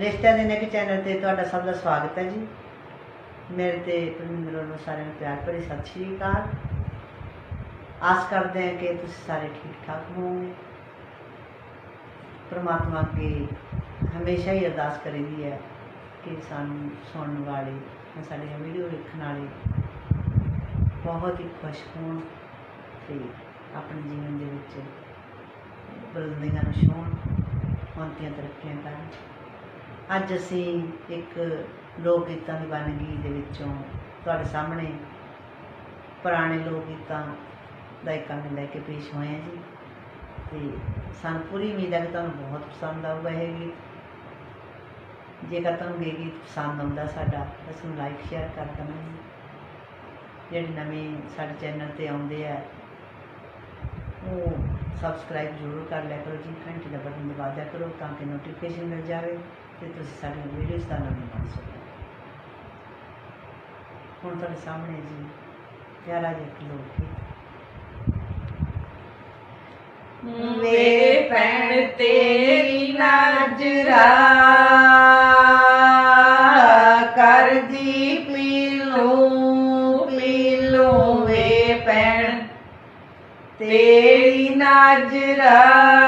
ਰਿਸ਼ਤਿਆਂ ਦੇ ਨੇਕ ਚੈਨਲ ਤੇ ਤੁਹਾਡਾ ਸਭ ਦਾ ਸਵਾਗਤ ਹੈ ਜੀ। ਮੇਰੇ ਤੇ ਪਰਮਿੰਦਰ ਵੱਲੋਂ ਸਾਰਿਆਂ ਨੂੰ ਪਿਆਰ ਭਰੀ ਸਤਿ ਸ਼੍ਰੀ ਅਕਾਲ। ਆਸ ਕਰਦੇ ਹਾਂ ਕਿ ਤੁਸੀਂ ਸਾਰੇ ਠੀਕ ਠਾਕ ਹੋਵੋਗੇ ਪ੍ਰਮਾਤਮਾ ਅੱਗੇ ਹਮੇਸ਼ਾ ਹੀ ਅਰਦਾਸ ਕਰੀਦੀ ਹੈ ਕਿ ਸਾਨੂੰ ਸੁਣਨ ਵਾਲੇ ਜਾਂ ਸਾਡੀਆਂ ਵੀਡੀਓ ਵੇਖਣ ਵਾਲੇ ਬਹੁਤ ਹੀ ਖੁਸ਼ ਹੋਣ ਤੇ ਆਪਣੇ ਜੀਵਨ ਦੇ ਵਿੱਚ ਬੁਲੰਦੀਆਂ ਨੂੰ ਛੂਹਣ ਮਨਤੀਆਂ ਤਰੱਕੀਆਂ ਕਰਨ। ਅੱਜ ਅਸੀਂ ਇੱਕ ਲੋਕ ਗੀਤਾਂ ਦੀ ਵੰਨਗੀ ਦੇ ਵਿੱਚੋਂ ਤੁਹਾਡੇ ਸਾਹਮਣੇ ਪੁਰਾਣੇ ਲੋਕ ਗੀਤਾਂ ਦਾ ਇੱਕ ਅੰਗ ਲੈ ਕੇ ਪੇਸ਼ ਹੋਏ ਹਾਂ ਜੀ। ਤੇ ਸਾਨੂੰ ਪੂਰੀ ਉਮੀਦ ਹੈ ਕਿ ਤੁਹਾਨੂੰ ਬਹੁਤ ਪਸੰਦ ਆਊਗਾ ਇਹ ਗੀਤ। ਜੇਕਰ ਤੁਹਾਨੂੰ ਇਹ ਗੀਤ ਪਸੰਦ ਆਉਂਦਾ ਸਾਡਾ ਇਸ ਨੂੰ ਲਾਈਕ ਸ਼ੇਅਰ ਕਰ ਦੇਣਾ ਜੀ। ਜਿਹੜੇ ਨਵੇਂ ਸਾਡੇ ਚੈਨਲ ਤੇ ਆਉਂਦੇ ਆ, ਉਹ ਸਬਸਕ੍ਰਾਈਬ ਜ਼ਰੂਰ ਕਰ ਲਿਆ ਕਰੋ ਜੀ। ਘੰਟੀ ਦਾ ਬਟਨ ਦਬਾ ਦਿਆ ਕਰੋ ਤਾਂ ਕਿ ਨੋਟੀਫਿਕੇਸ਼ਨ ਮਿਲ ਜਾਵੇ। ਤੇ ਤੁਸੀਂ ਸਾਡੀਆਂ ਵੀਡੀਓਜ਼ ਦਾ ਆਨੰਦ ਮਾਣ ਸਕੋ ਹੁਣ ਤੁਹਾਡੇ ਸਾਹਮਣੇ ਜੀ, ਪਿਆਰਾ ਜਿਹਾ ਇੱਕ ਲੋਕ ਗੀਤ ਵੇ ਤੇਰੀ ਨਜ਼ਰਾ ਕਰਦੀ ਪੀਲੂ ਪੀਲੂ ਵੇ ਭੈਣ ਤੇਰੀ ਨਜ਼ਰਾ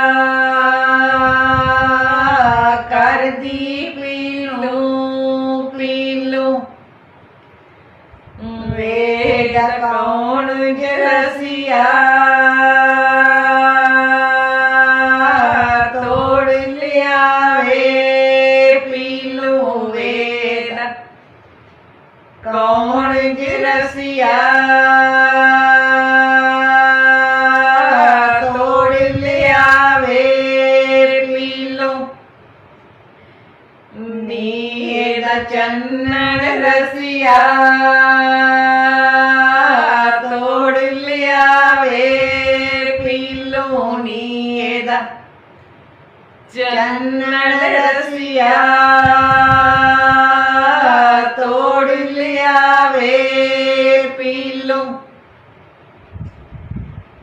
ਕੌਣ ਜਰਸੀਆ। ਤੋੜ ਲਿਆਵੇ ਪੀਲੂ ਵੇਦ ਕੌਣ ਜਰਸੀਆ? ਤੋੜ ਲਿਆਵੇ ਪੀਲੂ। ਨੀਂਦ ਚੰਨਣ ਰਸਿਆ। ਲਿਆਵੇ ਪੀਲੋ ਨੀ ਦਾ ਚੰਨਣ ਰਸਿਆ ਤੋੜ ਲਿਆਵੇ ਪੀਲੋ।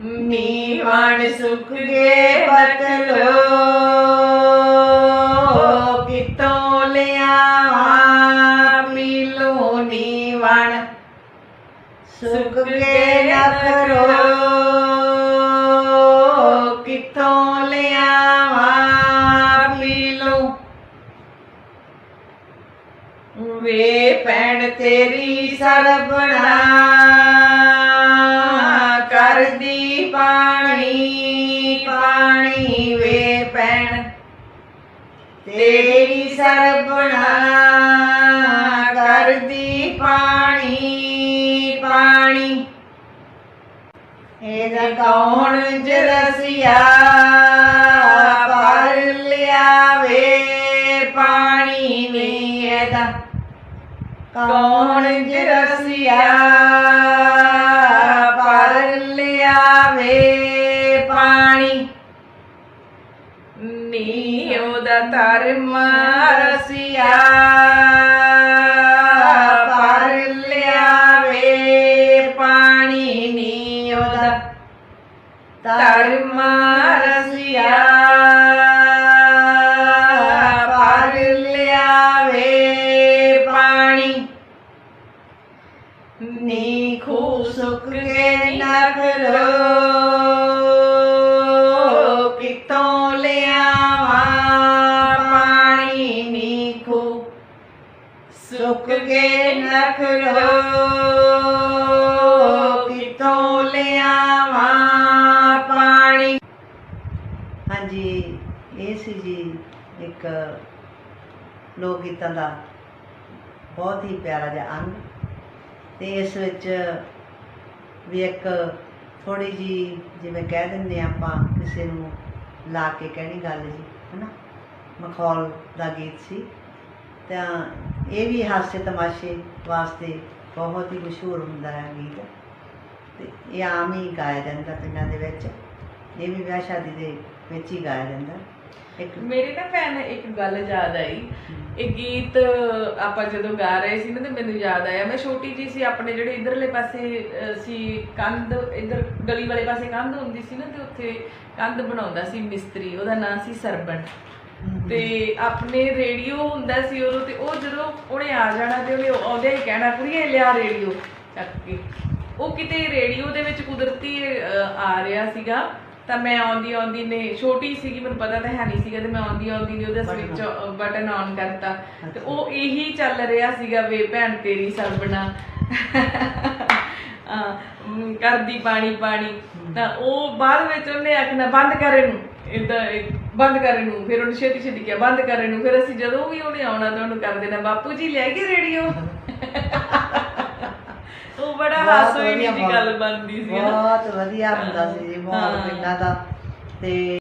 ਨੀਵਣ ਸੁਖ ਗੇ ਬਤਲੋ ਕਿਤੋਂ ਲਿਆ ਪੀਲੋ ਨੀਵਣ। ਸੁਖ ਗੇ ਨਖਰੋ ਕਿਤੋਂ ਕਰਦੀ ਪਾਣੀ ਪਾਣੀ ਵੇ ਭੈਣ। ਤੇਰੀ ਸਰਬਣਾ ਕਰਦੀ ਪਾਣੀ ਪਾਣੀ। ਇਹਦਾ ਕੌਣ ਜਰਸੀਆ ਪਰ ਲਿਆਵੇ ਪਾਣੀ ਵੇ ਇਹਦਾ? ਕੌਣ ਜਰਸੀਆ ਲਿਆਵੇ ਪਾਣੀ ਨੀ ਉਹਦਾ ਧਰਮ ਰਸੀਆ, ਪਰ ਲਿਆਵੇ ਪਾਣੀ ਨੀ ਉਹਦਾ ਧਰਮ ਰਸੀਆ, ਪਰ ਲਿਆਵੇ ਪਾਣੀ ਨੀ ਖੂ ਸੁੱਕ ਕੇ ਸੁੱਕ ਕੇ ਨਖਰੋ ਕਿਤੋਂ ਲਿਆਵਾਂ ਪਾਣੀ? ਹਾਂਜੀ, ਇਹ ਸੀ ਜੀ ਇੱਕ ਲੋਕ ਗੀਤਾਂ ਦਾ ਬਹੁਤ ਹੀ ਪਿਆਰਾ ਜਿਹਾ ਅੰਗ ਤੇ ਇਸ ਵਿੱਚ ਵੀ ਇੱਕ ਥੋੜੀ ਜੀ ਜਿਵੇਂ ਕਹਿ ਦਿੰਦੇ ਹਾਂ ਆਪਾਂ ਕਿਸੇ ਨੂੰ ਲਾ ਕੇ ਕਹਿਣੀ ਗੱਲ ਜੀ, ਹਨਾ? ਮਖੌਲ ਦਾ ਗੀਤ ਸੀ। ਤਾਂ ਇਹ ਵੀ ਹਾਸੇ ਤਮਾਸ਼ੇ ਵਾਸਤੇ ਬਹੁਤ ਹੀ ਮਸ਼ਹੂਰ ਹੁੰਦਾ ਹੈ ਗੀਤ। ਤੇ ਇਹ ਆਮ ਹੀ ਗਾਇਆ ਜਾਂਦਾ ਪਿੰਡਾਂ ਦੇ ਵਿੱਚ। ਇਹ ਵੀ ਵਿਆਹ ਸ਼ਾਦੀ ਦੇ ਵਿੱਚ ਹੀ ਗਾਇਆ ਜਾਂਦਾ। ਇੱਕ ਮੇਰੀ ਨਾ ਭੈਣ ਇੱਕ ਗੱਲ ਯਾਦ ਆਈ। ਇਹ ਗੀਤ ਆਪਾਂ ਜਦੋਂ ਗਾ ਰਹੇ ਸੀ ਨਾ ਤੇ ਮੈਨੂੰ ਯਾਦ ਆਇਆ। ਮੈਂ ਛੋਟੀ ਜੀ ਸੀ ਆਪਣੇ ਜਿਹੜੇ ਇਧਰਲੇ ਪਾਸੇ ਸੀ ਕੰਧ ਇਧਰ ਗਲੀ ਵਾਲੇ ਪਾਸੇ ਕੰਧ ਹੁੰਦੀ ਸੀ ਨਾ ਤੇ ਉੱਥੇ ਕੰਧ ਬਣਾਉਂਦਾ ਸੀ ਮਿਸਤਰੀ। ਉਹਦਾ ਨਾਂ ਸੀ ਸਰਬਣ। ਤੇ ਆਪਣੇ ਰੇਡੀਓ ਹੁੰਦਾ ਸੀ ਉਦੋਂ ਤੇ ਉਹ ਜਦੋਂ ਉਹਨੇ ਆ ਜਾਣਾ ਤੇ ਉਹਨੇ ਆਉਂਦੇ ਹੀ ਕਹਿਣਾ ਕੁੜੀਏ ਲਿਆ ਰੇਡੀਓ ਚੱਕ ਕੇ। ਉਹ ਕਿਤੇ ਰੇਡੀਓ ਦੇ ਵਿੱਚ ਕੁਦਰਤੀ ਆ ਰਿਹਾ ਸੀਗਾ ਤਾਂ ਮੈਂ ਆਉਂਦੀ ਆਉਂਦੀ ਨੇ ਛੋਟੀ ਸੀਗੀ ਮੈਨੂੰ ਪਤਾ ਤਾਂ ਹੈ ਨਹੀਂ ਸੀਗਾ ਤੇ ਮੈਂ ਆਉਂਦੀ ਆਉਂਦੀ ਨੇ ਉਹਦਾ ਸਵਿਚ ਬਟਨ ਆਨ ਕਰਤਾ। ਤੇ ਉਹ ਇਹੀ ਚੱਲ ਰਿਹਾ ਸੀਗਾ ਵੇ ਭੈਣ ਤੇਰੀ ਸਰਬਣਾ ਕਰਦੀ ਪਾਣੀ ਪਾਣੀ। ਤਾਂ ਉਹ ਬਾਅਦ ਵਿੱਚ ਉਹਨੇ ਆਖਣਾ ਬੰਦ ਕਰ ਇਹਨੂੰ ਇਦਾਂ ਬੰਦ ਕਰ ਇਹਨੂੰ ਫਿਰ ਉਹਨੇ ਛੇਤੀ ਛੇਤੀ ਕਿਹਾ ਬੰਦ ਕਰ ਇਹਨੂੰ ਫਿਰ ਅਸੀਂ ਜਦੋਂ ਵੀ ਉਹਨੇ ਆਉਣਾ ਤਾਂ ਉਹਨੂੰ ਕਰ ਦੇਣਾ ਬਾਪੂ ਜੀ ਲੈ ਗਏ ਰੇਡੀਓ। ਉਹ ਬੜਾ ਹਾਸੋਈ ਦੀ ਗੱਲ ਬਣਦੀ ਸੀ ਨਾ। ਬਹੁਤ ਵਧੀਆ ਹੁੰਦਾ ਸੀ ਜੀ ਮਾਹੌਲ। ਪਿੰਡਾਂ ਦਾ। ਤੇ